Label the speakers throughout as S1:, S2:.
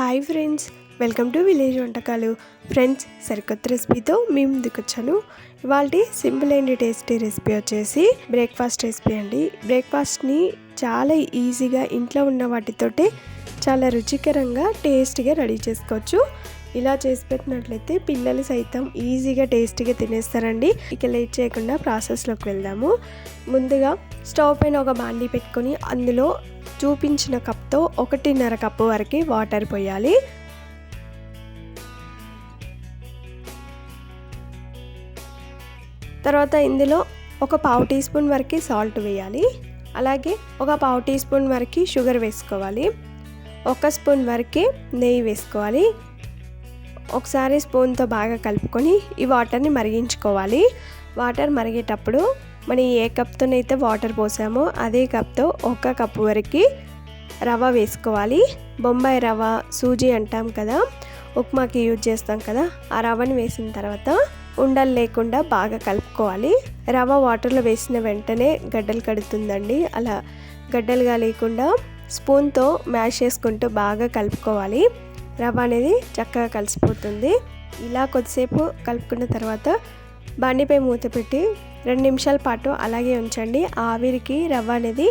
S1: Hi friends welcome to village వంటకాలు. Friends సరికొత్త రెసిపీతో మీ ముందుకు వచ్చాను ఇవాళ సింపుల్ అండ్ టేస్టీ రెసిపీ వచ్చేసి బ్రేక్ఫాస్ట్ రెసిపీ అండి. బ్రేక్ఫాస్ట్ని చాలా ఈజీగా ఇంట్లో ఉన్న వాటితోటే చాలా రుచికరంగా టేస్టీగా రెడీ చేసుకోవచ్చు. ఇలా చేసి పెట్టినట్లయితే పిల్లలు సైతం ఈజీగా టేస్టీగా తినేస్తారండి. ఇక లేట్ చేయకుండా ప్రాసెస్లోకి వెళ్దాము. ముందుగా స్టవ్ పైన ఒక బాండీ పెట్టుకొని అందులో చూపించిన కప్తో ఒకటిన్నర కప్పు వరకు వాటర్ పోయాలి. తర్వాత ఇందులో ఒక పావు టీ స్పూన్ వరకు సాల్ట్ వేయాలి. అలాగే ఒక పావు టీ స్పూన్ వరకు షుగర్ వేసుకోవాలి. ఒక స్పూన్ వరకు నెయ్యి వేసుకోవాలి. ఒకసారి స్పూన్తో బాగా కలుపుకొని ఈ వాటర్ని మరిగించుకోవాలి. వాటర్ మరిగేటప్పుడు మనం ఏ కప్తోనైతే వాటర్ పోసామో అదే కప్తో ఒక కప్పు వరకు రవ్వ వేసుకోవాలి. బొంబాయి రవ్వ సూజీ అంటాం కదా ఉప్మాకి యూజ్ చేస్తాం కదా ఆ రవ్వని వేసిన తర్వాత ఉండలు లేకుండా బాగా కలుపుకోవాలి. రవ్వ వాటర్లో వేసిన వెంటనే గడ్డలు కడుతుందండి. అలా గడ్డలుగా లేకుండా స్పూన్తో మ్యాష్ చేసుకుంటూ బాగా కలుపుకోవాలి. రవ్వ అనేది చక్కగా కలిసిపోతుంది. ఇలా కొద్దిసేపు కలుపుకున్న తర్వాత బండిపై మూత పెట్టి రెండు నిమిషాల పాటు అలాగే ఉంచండి. ఆవిరికి రవ్వ అనేది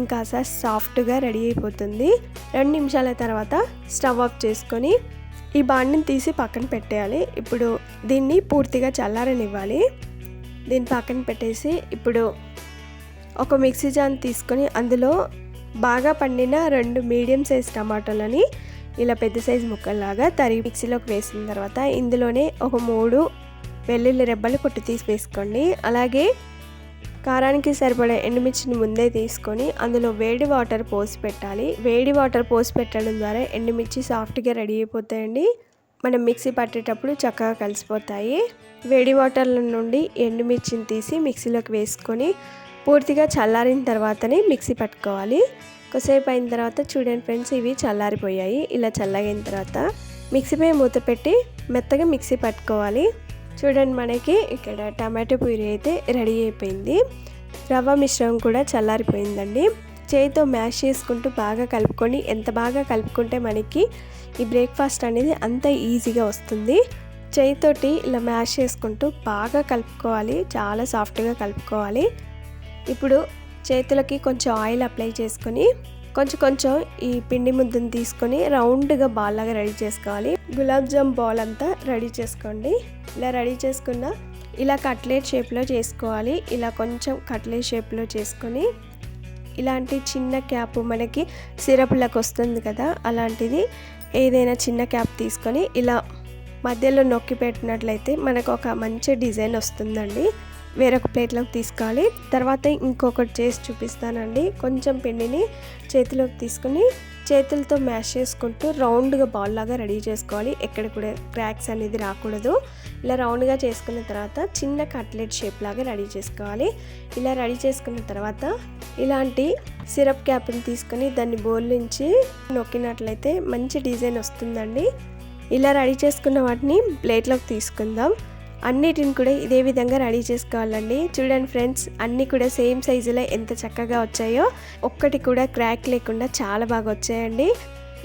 S1: ఇంకా సాఫ్ట్గా రెడీ అయిపోతుంది. రెండు నిమిషాల తర్వాత స్టవ్ ఆఫ్ చేసుకొని ఈ బాండిని తీసి పక్కన పెట్టేయాలి. ఇప్పుడు దీన్ని పూర్తిగా చల్లారనివ్వాలి. దీన్ని పక్కన పెట్టేసి ఇప్పుడు ఒక మిక్సీ జాన్ తీసుకొని అందులో బాగా పండిన రెండు మీడియం సైజ్ టమాటోలని ఇలా పెద్ద సైజు ముక్కల్లాగా తరిగి మిక్సీలోకి వేసిన తర్వాత ఇందులోనే ఒక మూడు వెల్లుల్లి రెబ్బలు కొట్టి తీసి వేసుకోండి. అలాగే కారానికి సరిపడే ఎండుమిర్చిని ముందే తీసుకొని అందులో వేడి వాటర్ పోసి పెట్టాలి. వేడి వాటర్ పోసి పెట్టడం ద్వారా ఎండుమిర్చి సాఫ్ట్గా రెడీ అయిపోతాయండి. మనం మిక్సీ పట్టేటప్పుడు చక్కగా కలిసిపోతాయి. వేడి వాటర్ల నుండి ఎండుమిర్చిని తీసి మిక్సీలోకి వేసుకొని పూర్తిగా చల్లారిన తర్వాతనే మిక్సీ పట్టుకోవాలి. కొద్దిసేపు అయిన తర్వాత చూడండి ఫ్రెండ్స్ ఇవి చల్లారిపోయాయి. ఇలా చల్లగైన తర్వాత మిక్సీపై మూత పెట్టి మెత్తగా మిక్సీ పట్టుకోవాలి. చూడండి మనకి ఇక్కడ టమాటో పూరి అయితే రెడీ అయిపోయింది. రవ్వ మిశ్రమం కూడా చల్లారిపోయిందండి. చేయితో మ్యాష్ చేసుకుంటూ బాగా కలుపుకొని ఎంత బాగా కలుపుకుంటే మనకి ఈ బ్రేక్ఫాస్ట్ అనేది అంత ఈజీగా వస్తుంది. చేయితోటి ఇలా మ్యాష్ చేసుకుంటూ బాగా కలుపుకోవాలి చాలా సాఫ్ట్గా కలుపుకోవాలి. ఇప్పుడు చేతులకి కొంచెం ఆయిల్ అప్లై చేసుకొని కొంచెం కొంచెం ఈ పిండి ముద్దను తీసుకొని రౌండ్గా బాల్లాగా రెడీ చేసుకోవాలి. గులాబ్ జామ్ బాల్ అంతా రెడీ చేసుకోండి. ఇలా రెడీ చేసుకున్న ఇలా కట్లెట్ షేప్లో చేసుకోవాలి. ఇలా కొంచెం కట్లెట్ షేప్లో చేసుకొని ఇలాంటి చిన్న క్యాప్ మనకి సిరప్లకు వస్తుంది కదా అలాంటిది ఏదైనా చిన్న క్యాప్ తీసుకొని ఇలా మధ్యలో నొక్కి పెట్టినట్లయితే మనకు ఒక మంచి డిజైన్ వస్తుందండి. వేరొక ప్లేట్లోకి తీసుకోవాలి. తర్వాత ఇంకొకటి చేసి చూపిస్తానండి. కొంచెం పిండిని చేతిలోకి తీసుకుని చేతులతో మ్యాష్ చేసుకుంటూ రౌండ్గా బాల్ లాగా రెడీ చేసుకోవాలి. ఎక్కడ కూడా క్రాక్స్ అనేది రాకూడదు. ఇలా రౌండ్గా చేసుకున్న తర్వాత చిన్న కట్లెట్ షేప్ లాగా రెడీ చేసుకోవాలి. ఇలా రెడీ చేసుకున్న తర్వాత ఇలాంటి సిరప్ క్యాప్ని తీసుకొని దాన్ని బోల్ నుంచి నొక్కినట్లయితే మంచి డిజైన్ వస్తుందండి. ఇలా రెడీ చేసుకున్న వాటిని ప్లేట్లోకి తీసుకుందాం. అన్నిటిని కూడా ఇదే విధంగా రెడీ చేసుకోవాలండి. చూడండి ఫ్రెండ్స్ అన్నీ కూడా సేమ్ సైజులో ఎంత చక్కగా వచ్చాయో ఒక్కటి కూడా క్రాక్ లేకుండా చాలా బాగా వచ్చాయండి.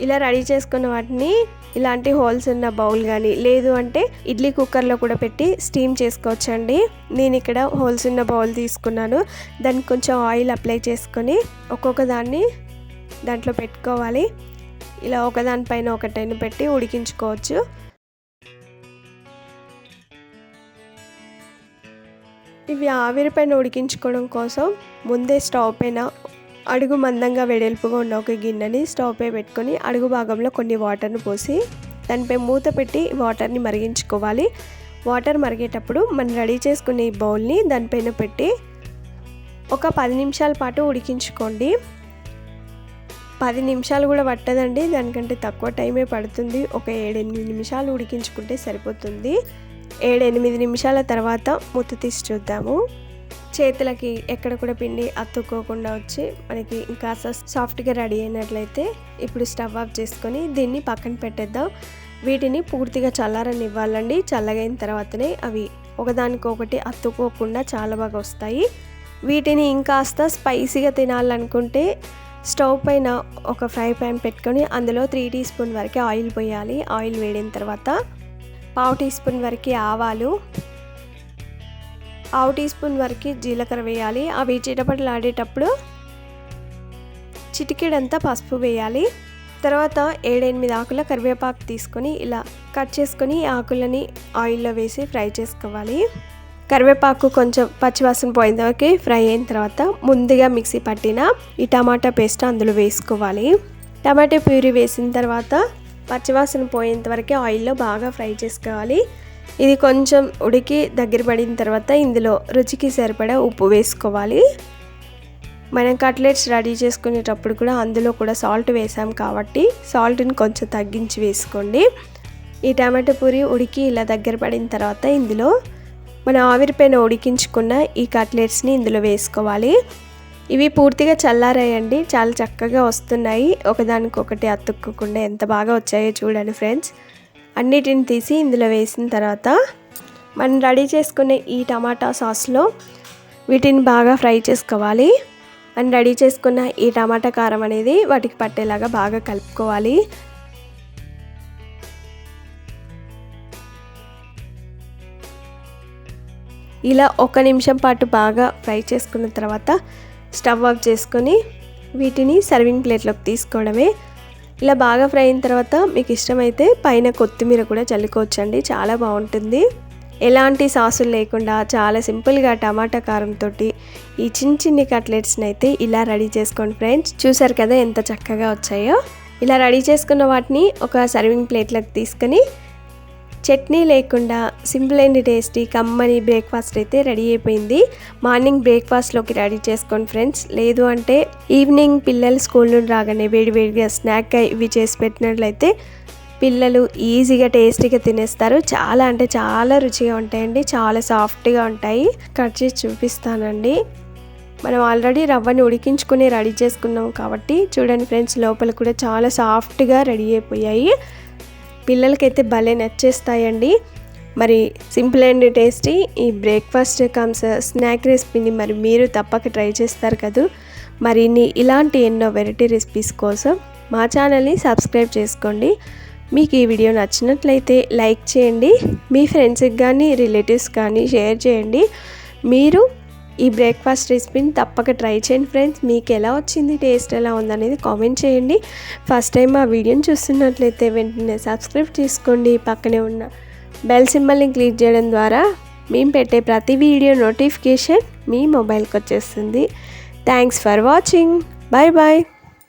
S1: ఇలా రెడీ చేసుకున్న వాటిని ఇలాంటి హోల్స్ ఉన్న బౌల్ కానీ లేదు అంటే ఇడ్లీ కుక్కర్లో కూడా పెట్టి స్టీమ్ చేసుకోవచ్చండి. నేను ఇక్కడ హోల్స్ ఉన్న బౌల్ తీసుకున్నాను. దానికి కొంచెం ఆయిల్ అప్లై చేసుకొని ఒక్కొక్క దాన్ని దాంట్లో పెట్టుకోవాలి. ఇలా ఒకదానిపైన ఒకటైన పెట్టి ఉడికించుకోవచ్చు. ఇవి ఆవిరిపైన ఉడికించుకోవడం కోసం ముందే స్టవ్ పైన అడుగు మందంగా వెడల్పుగా ఉన్న ఒక గిన్నెని స్టవ్ పై పెట్టుకొని అడుగు భాగంలో కొన్ని వాటర్ను పోసి దానిపై మూత పెట్టి వాటర్ని మరిగించుకోవాలి. వాటర్ మరిగేటప్పుడు మనం రెడీ చేసుకునే ఈ బౌల్ని దానిపైన పెట్టి ఒక పది నిమిషాల పాటు ఉడికించుకోండి. పది నిమిషాలు కూడా పట్టదండి దానికంటే తక్కువ టైమే పడుతుంది. ఒక ఏడెనిమిది నిమిషాలు ఉడికించుకుంటే సరిపోతుంది. ఏడెనిమిది నిమిషాల తర్వాత మూత తీసి చూద్దాము. చేతులకి ఎక్కడ కూడా పిండి అతుక్కోకుండా వచ్చి మనకి ఇంకా సాఫ్ట్గా రెడీ అయినట్లయితే ఇప్పుడు స్టవ్ ఆఫ్ చేసుకొని దీన్ని పక్కన పెట్టేద్దాం. వీటిని పూర్తిగా చల్లారని ఇవ్వాలండి చల్లగైన తర్వాతనే అవి ఒకదానికొకటి అతుక్కోకుండా చాలా బాగా వస్తాయి. వీటిని ఇంకాస్త స్పైసీగా తినాలనుకుంటే స్టవ్ పైన ఒక ఫ్రై ప్యాన్ పెట్టుకొని అందులో త్రీ టీ స్పూన్ వరకు ఆయిల్ పోయాలి. ఆయిల్ వేడిన తర్వాత పావు టీ స్పూన్ వరకు ఆవాలు పావు టీ స్పూన్ వరకు జీలకర్ర వేయాలి. అవి చిటపటలాడేటప్పుడు చిటికెడంతా పసుపు వేయాలి. తర్వాత ఏడెనిమిది ఆకుల కరివేపాకు తీసుకొని ఇలా కట్ చేసుకొని ఆకులని ఆయిల్లో వేసి ఫ్రై చేసుకోవాలి. కరివేపాకు కొంచెం పచ్చివాసన పోయిన వరకు ఫ్రై అయిన తర్వాత ముందుగా మిక్సీ పట్టిన ఈ టమాటా పేస్ట్ అందులో వేసుకోవాలి. టమాటా ప్యూరీ వేసిన తర్వాత పచ్చివాసన పోయేంత వరకు ఆయిల్లో బాగా ఫ్రై చేసుకోవాలి. ఇది కొంచెం ఉడికి దగ్గర పడిన తర్వాత ఇందులో రుచికి సరిపడా ఉప్పు వేసుకోవాలి. మనం కట్లెట్స్ రెడీ చేసుకునేటప్పుడు కూడా అందులో కూడా సాల్ట్ వేసాం కాబట్టి సాల్ట్ని కొంచెం తగ్గించి వేసుకోండి. ఈ టమాటో పూరి ఉడికి ఇలా దగ్గర పడిన తర్వాత ఇందులో మనం ఆవిరిపైన ఉడికించుకున్న ఈ కట్లెట్స్ని ఇందులో వేసుకోవాలి. ఇవి పూర్తిగా చల్లారాయండి. చాలా చక్కగా వస్తున్నాయి. ఒకదానికొకటి అతుక్కోకుండా ఎంత బాగా వచ్చాయో చూడండి ఫ్రెండ్స్. అన్నిటిని తీసి ఇందులో వేసిన తర్వాత మనం రెడీ చేసుకునే ఈ టమాటా సాస్లో వీటిని బాగా ఫ్రై చేసుకోవాలి. అండ్ రెడీ చేసుకున్న ఈ టమాటా కారం అనేది వాటికి పట్టేలాగా బాగా కలుపుకోవాలి. ఇలా ఒక నిమిషం పాటు బాగా ఫ్రై చేసుకున్న తర్వాత స్టవ్ ఆఫ్ చేసుకొని వీటిని సర్వింగ్ ప్లేట్లోకి తీసుకోవడమే. ఇలా బాగా ఫ్రై అయిన తర్వాత మీకు ఇష్టమైతే పైన కొత్తిమీర కూడా చల్లుకోవచ్చండి. చాలా బాగుంటుంది. ఎలాంటి సాసులు లేకుండా చాలా సింపుల్గా టమాటా కారంతో ఈ చిన్న చిన్ని కట్లెట్స్ని అయితే ఇలా రెడీ చేసుకోండి ఫ్రెండ్స్. చూసారు కదా ఎంత చక్కగా వచ్చాయో. ఇలా రెడీ చేసుకున్న వాటిని ఒక సర్వింగ్ ప్లేట్లోకి తీసుకొని చట్నీ లేకుండా సింపుల్ అండ్ టేస్టీ కమ్మని బ్రేక్ఫాస్ట్ అయితే రెడీ అయిపోయింది. మార్నింగ్ బ్రేక్ఫాస్ట్లోకి రెడీ చేసుకోండి ఫ్రెండ్స్. లేదు అంటే ఈవినింగ్ పిల్లలు స్కూల్ నుండి రాగానే వేడివేడిగా స్నాక్ ఇవి చేసి పెట్టినట్లయితే పిల్లలు ఈజీగా టేస్టీగా తినేస్తారు. చాలా అంటే చాలా రుచిగా ఉంటాయండి. చాలా సాఫ్ట్గా ఉంటాయి. కట్ చేసి చూపిస్తానండి. మనం ఆల్రెడీ రవ్వని ఉడికించుకుని రెడీ చేసుకున్నాం కాబట్టి చూడండి ఫ్రెండ్స్ లోపల కూడా చాలా సాఫ్ట్గా రెడీ అయిపోయాయి. పిల్లలకైతే భలే నచ్చేస్తాయండి. మరి సింపుల్ అండ్ టేస్టీ ఈ బ్రేక్ఫాస్ట్ కమ్స్ స్నాక్ రెసిపీని మరి మీరు తప్పక ట్రై చేస్తారు కదా. మరి ఇలాంటి ఎన్నో వెరైటీ రెసిపీస్ కోసం మా ఛానల్ని సబ్స్క్రైబ్ చేసుకోండి. మీకు ఈ వీడియో నచ్చినట్లయితే లైక్ చేయండి. మీ ఫ్రెండ్స్కి కానీ రిలేటివ్స్ కానీ షేర్ చేయండి. మీరు ఈ బ్రేక్ఫాస్ట్ రెసిపీని తప్పక ట్రై చేయండి ఫ్రెండ్స్. మీకు ఎలా వచ్చింది టేస్ట్ ఎలా ఉందనేది కామెంట్ చేయండి. ఫస్ట్ టైం ఆ వీడియోని చూస్తున్నట్లయితే వెంటనే సబ్స్క్రైబ్ చేసుకోండి. పక్కనే ఉన్న బెల్ సింబల్ని క్లిక్ చేయడం ద్వారా మేము పెట్టే ప్రతి వీడియో నోటిఫికేషన్ మీ మొబైల్కి వచ్చేస్తుంది. Thanks for watching. Bye bye